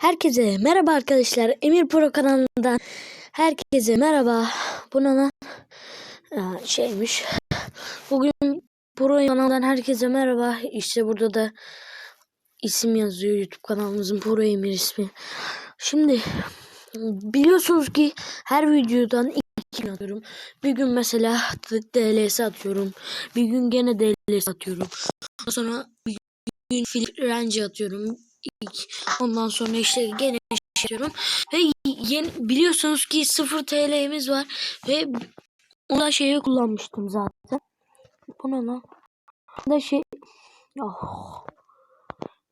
Herkese merhaba arkadaşlar. Emir Pro kanalından herkese merhaba. Bu ne lan? Şeymiş. Bugün Pro kanalından herkese merhaba. İşte burada da isim yazıyor YouTube kanalımızın Pro Emir ismi. Şimdi biliyorsunuz ki her videodan iki atıyorum. Bir gün mesela DLS atıyorum. Bir gün gene DLS atıyorum. Sonra bir gün Range atıyorum. Ondan sonra işte gene şey atıyorum. Ve yeni, biliyorsunuz ki 0 TL'miz var. Ve ona şeyi kullanmıştım zaten. Bu ne lan? Bunda şey... Oh.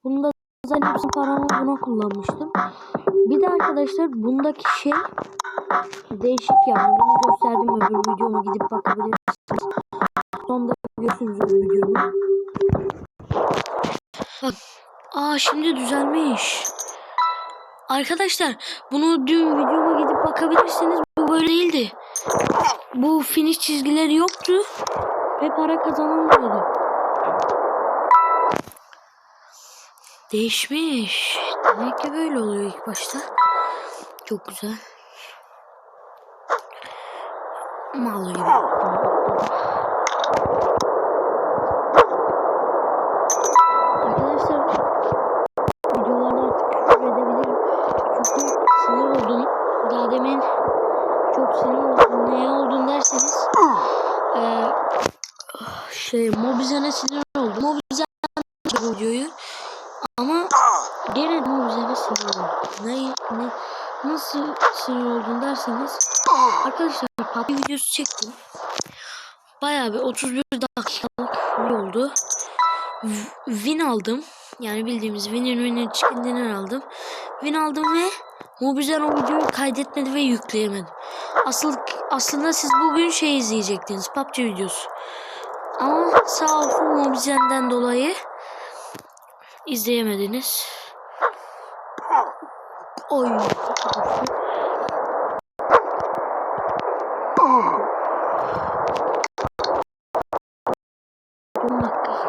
Bunda zaten hepsi paramı buna kullanmıştım. Bir de arkadaşlar bundaki şey değişik yani. Bunu gösterdim öbür videoma gidip bakabilirsiniz. Sonunda görürsünüz videomu. Bak. Aa şimdi düzelmiş. Arkadaşlar bunu dün videoma gidip bakabilirsiniz. Bu böyle değildi. Bu finish çizgileri yoktu. Ve para kazanılmıyordu. Değişmiş. Demek ki böyle oluyor ilk başta. Çok güzel. Mal gibi. Arkadaşlar videolarda artık küfür edebilirim. Çünkü sinir oldum. Daha demin çok sinir oldum. Neye oldun derseniz eee şey Mobizen'e sinir oldum. Mobizen videoyu ama gene Mobizen'e sinir oldum. Ne, ne, nasıl sinir oldun derseniz arkadaşlar PUBG videosu çektim. Bayağı bir 31 dakikalık oldu. Win aldım. Yani bildiğimiz winner winner chicken dinner aldım. Win aldım ve Mobizen o videoyu kaydetmedi ve yükleyemedim. Asıl aslında siz bugün şey izleyecektiniz. PUBG videosu. Ama sağ olsun Mobizen'den dolayı izleyemediniz. Oy.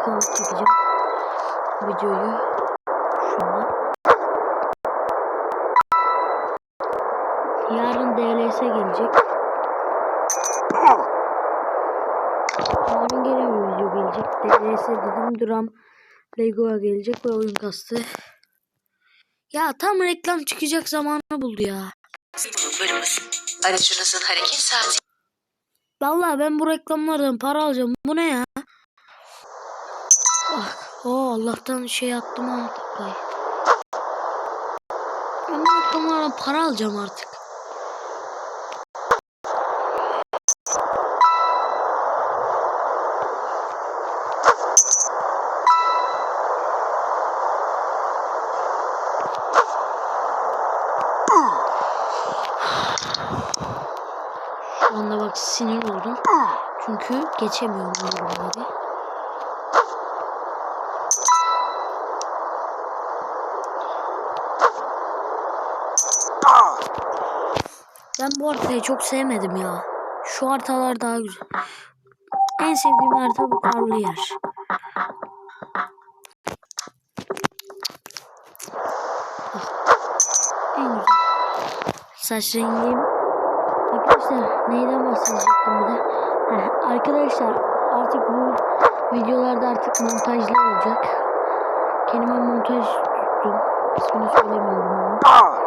Dakikalık çekeceğim videoyu. Şuna. Yarın DLS gelecek. Yarın gene bir video gelecek. DLS dedim duram Lego'ya gelecek ve oyun kastı. Ya tam reklam çıkacak zamanı buldu ya. Aracınızın hareket saati Vallahi ben bu reklamlardan para alacağım. Bu ne ya? Ah, oh, Allah'tan şey attım ha takayı. Ben bu reklamlardan para alacağım artık. Şu anda bak sinir oldum. Çünkü geçemiyorum bu Ben bu haritayı çok sevmedim ya. Şu haritalar daha güzel. En sevdiğim harita bu karlı yer. En güzel. Saç rengim. Arkadaşlar neyden bahsedecektim bir de? Heh, arkadaşlar artık bu videolarda artık montajlı olacak. Kendime montaj tuttum. İsmini söylemiyorum ama.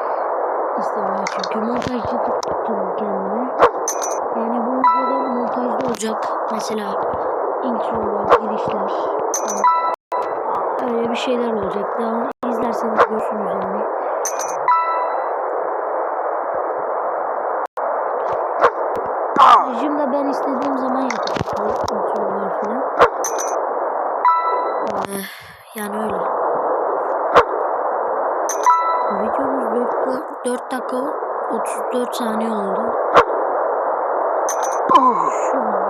İstemiyorum çünkü montajcı olacak. Mesela introlar, girişler. Öyle bir şeyler olacak. Daha izlerseniz görürsünüz yani. Rejimde ben istediğim zaman yapıyorum. Introlar falan. Ee, yani öyle. Videomuz 4, 4 dakika 34 saniye oldu. Şu an.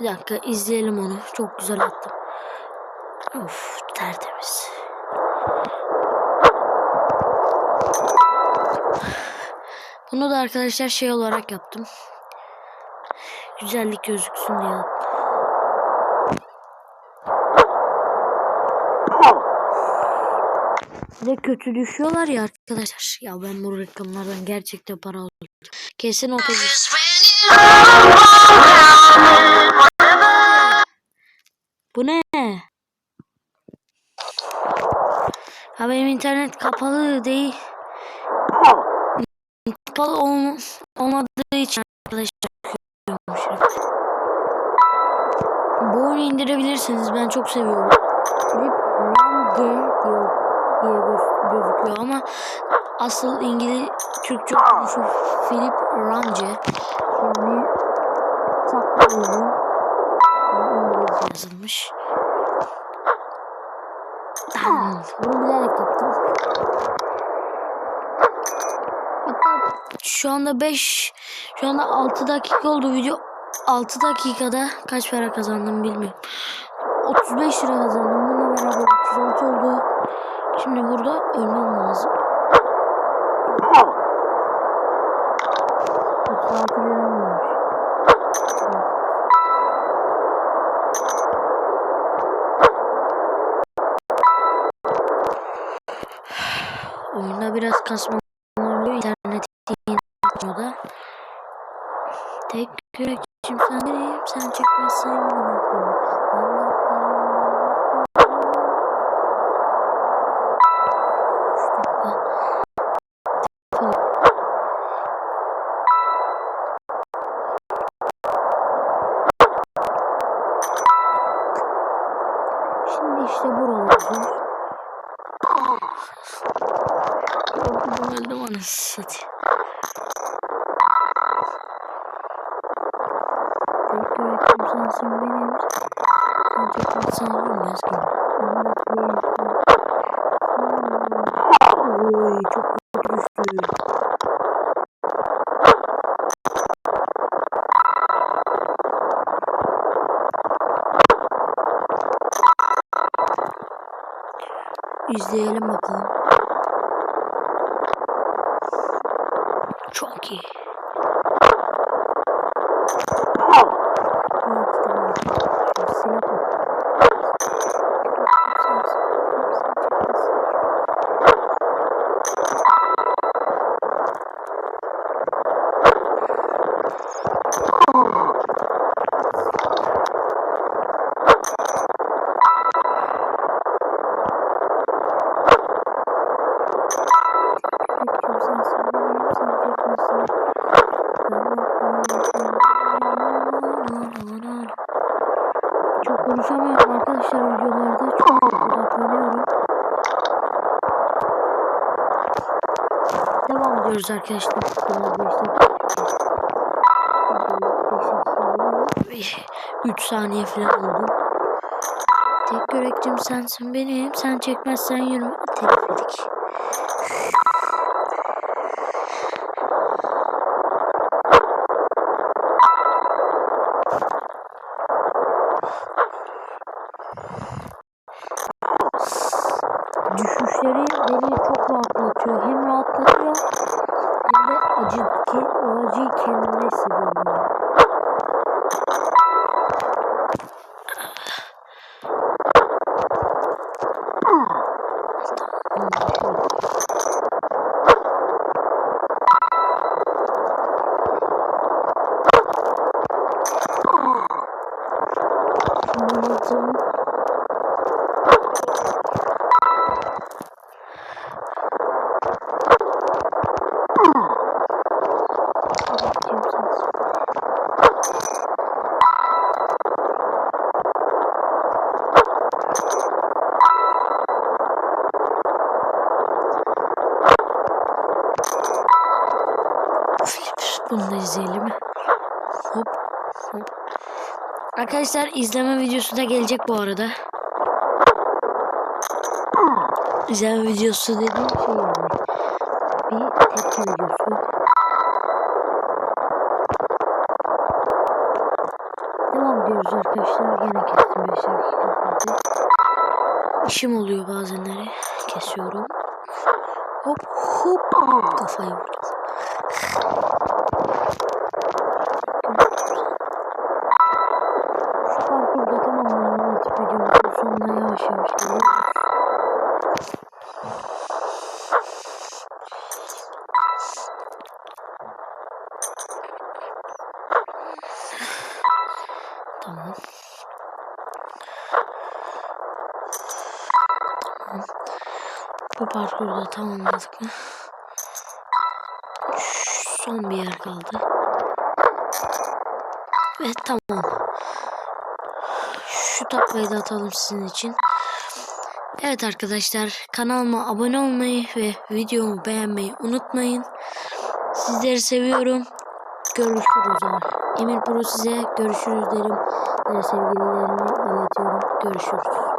Bir dakika izleyelim onu. Çok güzel attım. Of tertemiz. Bunu da arkadaşlar şey olarak yaptım. Güzellik gözüksün diye. Bir de kötü düşüyorlar ya arkadaşlar. Ya ben bu reklamlardan gerçekten para alacağım. Kesin otobüs. Bu ne? Ha benim internet kapalı değil. Kapalı olm olmadığı için arkadaşlar. Bu oyunu indirebilirsiniz. Ben çok seviyorum. Range diyor diye göz- gözüküyor ama asıl İngiliz Türkçe okunuşu Philip Range. Yani oyunu. İngilizce yazılmış. Tamam. Bunu bilerek yaptım. Hatta şu anda 5 şu anda 6 dakika oldu video. 6 dakikada kaç para kazandım bilmiyorum. 35 lira kazandım. Bununla beraber 36 oldu. Şimdi burada ölmem lazım. 36 liram olmuş. Oyunda biraz kasmalar işte buralarda. Korkudan öldüm anasını satayım. Tek yüreklim sensin İzleyelim bakalım. Çok iyi. Evet, tamam. Şu silah bak. Çok konuşamıyorum arkadaşlar videolarda. Çok odaklanıyorum. Ediyoruz arkadaşlar. 3 saniye falan oldu. Tek yürekçim sensin benim. Sen çekmezsen yürüme. Tekledik. düşüşleri beni çok rahatlatıyor. Hem rahatlatıyor hem de acı, ke, o acıyı kendime hissediyorum. Yani. Şimdi bakalım. Bunu da izleyelim. Hop hop. Arkadaşlar izleme videosu da gelecek bu arada. İzleme videosu dediğim şey yani. Bir tepki videosu. Devam ediyoruz arkadaşlar. Yine kestim 5 dakika kaldı. İşim oluyor bazenleri. Kesiyorum. Hop hop. Kafayı vurdum. Bu parkuru da tamamladık mı? Son bir yer kaldı. Ve tamam. Şu taklayı da atalım sizin için. Evet arkadaşlar kanalıma abone olmayı ve videomu beğenmeyi unutmayın. Sizleri seviyorum. Görüşürüz. Emir Pro size görüşürüz derim. Sevgililerimi iletiyorum. Görüşürüz.